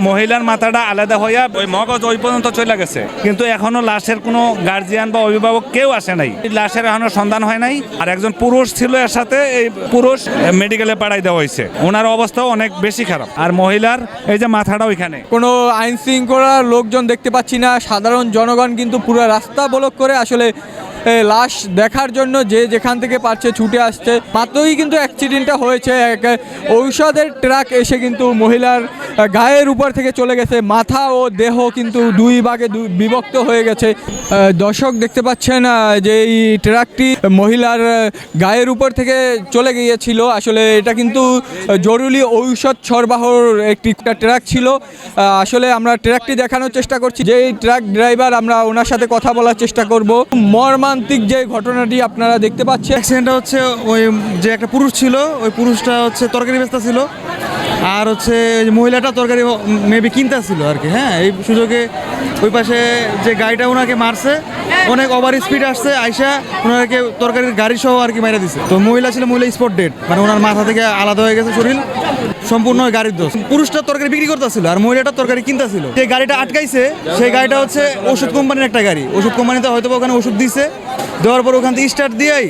মহিলার মাথাটা আলাদা হইয়া ওই মগজ ওই পর্যন্ত চলে গেছে। কিন্তু এখনও লাশের কোনো গার্জিয়ান বা অভিভাবক কেউ আসে নাই। এই লাশের এখনও সন্ধান হয় নাই। আর একজন পুরুষ ছিল এর সাথে এই পুরুষ মেডিকেলে পাঠাই দেওয়া হয়েছে। ওনার অবস্থাও অনেক বেশি খারাপ। আর মহিলার এই যে মাথাটা ওইখানে। কোনো আইন শৃঙ্খলার লোকজন দেখতে পাচ্ছি না। সাধারণ জনগণ কিন্তু পুরো রাস্তা ব্লক করে আসলে লাশ দেখার জন্য যে যেখান থেকে পারছে ছুটে আসছে। মাত্রই কিন্তু অ্যাক্সিডেন্টটা হয়েছে। এক ঔষধের ট্রাক এসে কিন্তু মহিলার গায়ের উপর থেকে চলে গেছে। মাথা ও দেহ কিন্তু দুই ভাগে বিভক্ত হয়ে গেছে। দর্শক দেখতে পাচ্ছেন যে এই ট্রাকটি মহিলার গায়ের উপর থেকে চলে গিয়েছিল। আসলে এটা কিন্তু জরুরি ঔষধ সরবরাহর একটি ট্রাক ছিল। আসলে আমরা ট্রাকটি দেখানোর চেষ্টা করছি। যে এই ট্রাক ড্রাইভার, আমরা ওনার সাথে কথা বলার চেষ্টা করব। মর্মান্তিক যে ঘটনাটি আপনারা দেখতে পাচ্ছেন। অ্যাক্সিডেন্টটা হচ্ছে ওই যে একটা পুরুষ ছিল, ওই পুরুষটা হচ্ছে তরকারি বেচতা ছিল। আর হচ্ছে মহিলাটা তরকারি মেবি কিনতে ছিল আর কি হ্যাঁ? এই সুযোগে ওই পাশে যে গাড়িটা ওনাকে মারছে, অনেক ওভার স্পিড আসছে, আইসা ওনাকে তরকারির গাড়ি সহ আর কি মাইরা দিছে। তো মহিলা ছিল মহিলা স্পট ডেট মানে ওনার মাথা থেকে আলাদা হয়ে গেছে শরীর, সম্পূর্ণ গাড়ির দোষ। পুরুষটা তরকারি বিক্রি করতেছিল আর মহিলাটা তরকারি কিনতেছিল। যে গাড়িটা আটকাইছে, সেই গাড়িটা হচ্ছে ওষুধ কোম্পানির একটা গাড়ি। ওষুধ কোম্পানিতে হয়তো ওখানে ওষুধ দিছে, দেওয়ার পর ওখান থেকে স্টার্ট দিয়েই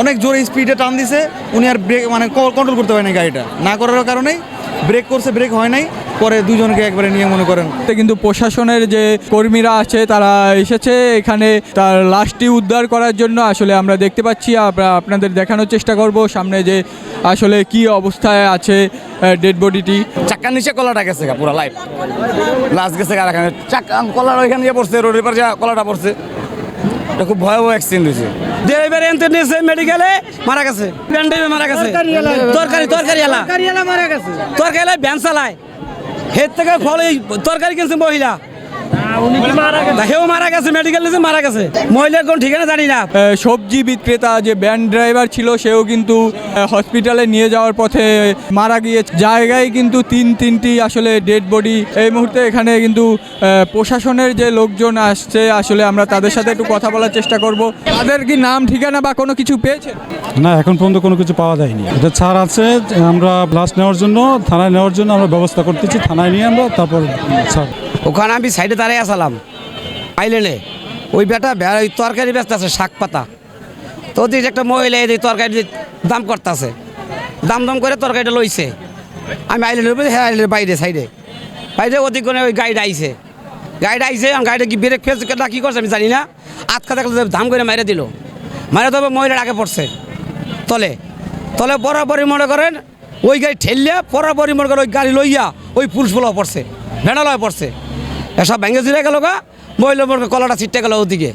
অনেক জোরে স্পিডে টান দিছে। উনি আর ব্রেক মানে কন্ট্রোল করতে পারেনি গাড়িটা। না করার কারণেই ব্রেক করছে ব্রেক হয় নাই। পরে দুজনকে একবারে নিয়ে মনে করেন। কিন্তু প্রশাসনের যে কর্মীরা আছে তারা এসেছে। এখানে তার লাশটি উদ্ধার করার জন্য আসলে আমরা দেখতে পাচ্ছি আমরা আপনাদের দেখানোর চেষ্টা করব। সামনে যে আসলে কি অবস্থায় আছে ডেড বডিটি চাক্কার নিচে কলাটা গেছে গা পুরা লাইফ লাশ গেছে গা এখানে চাক্কা কলার ওইখানে গিয়ে পড়ছে রোডের পর যা কলাটা পড়ছে। এটা খুব ভয়াবহ অ্যাক্সিডেন্ট হয়েছে। ডেলিভারি এনতে নিয়েছে মেডিকেলে মারা গেছে। ব্যান্ডেজে মারা গেছে। তরকারি তরকারি এলা মারা গেছে। তরকারি এলা ভ্যান চালায়। হের থেকে ফল তরকারি কিনছে মহিলা। তা মারা গেছে? মেডিকেল মারা গেছে মহিলার কোন ঠিকানা জানি না। সবজি বিক্রেতা যে ভ্যান ড্রাইভার ছিল সেও কিন্তু হসপিটালে নিয়ে যাওয়ার পথে মারা গিয়েছে। জায়গায় কিন্তু তিন তিনটি আসলে ডেড বডি এই মুহূর্তে এখানে কিন্তু প্রশাসনের যে লোকজন আসছে আসলে আমরা তাদের সাথে একটু কথা বলার চেষ্টা করব। তাদের কি নাম ঠিকানা বা কোনো কিছু পেয়েছেন? না এখন পর্যন্ত কোনো কিছু পাওয়া যায়নি। এটা ছাড় আছে আমরা ব্লাস নেওয়ার জন্য থানায় নেওয়ার জন্য আমরা ব্যবস্থা করতেছি থানায় নিয়ে আমরা তারপর ওখানে আমি সাইডে দাঁড়িয়ে আসলাম আইলেনে ওই বেটা ওই তরকারি ব্যস্ত আছে শাক পাতা। তো ওদিকে একটা মহিলা এই তরকারি দাম করতেছে, দাম দাম করে তরকারিটা লইছে। আমি আইলেনের হ্যাঁ আইলেনের বাইরে, সাইডে। বাইরে ওদিক করে ওই গাড়িটা আইছে। গাড়িটা আইছে আমি গাড়িটা কি ব্রেক ফেলছে না কি করছে আমি জানি না। আটকা দেখলে দাম করে মারে দিল। মারে তবে মহিলার আগে পড়ছে। তলে। তলে বরাবরই মনে করেন, ওই গাড়ি ঠেললিয়া বরাবরই মনে করেন ওই গাড়ি লইয়া ওই পুরুষ বলা পড়ছে ভেড়া ভেড়ালয় পড়ছে। এসব ভেঙে চুরে গেল গা, বইলে মনে কলাটা ছিটতে গেল ওদিকে।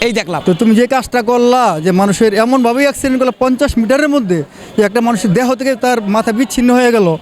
এই দেখলাম। তো তুমি যে কাজটা করলা, যে মানুষের এমনভাবেই অ্যাক্সিডেন্ট করল, পঞ্চাশ মিটারের মধ্যে, যে একটা মানুষের দেহ থেকে তার মাথা বিচ্ছিন্ন হয়ে গেল।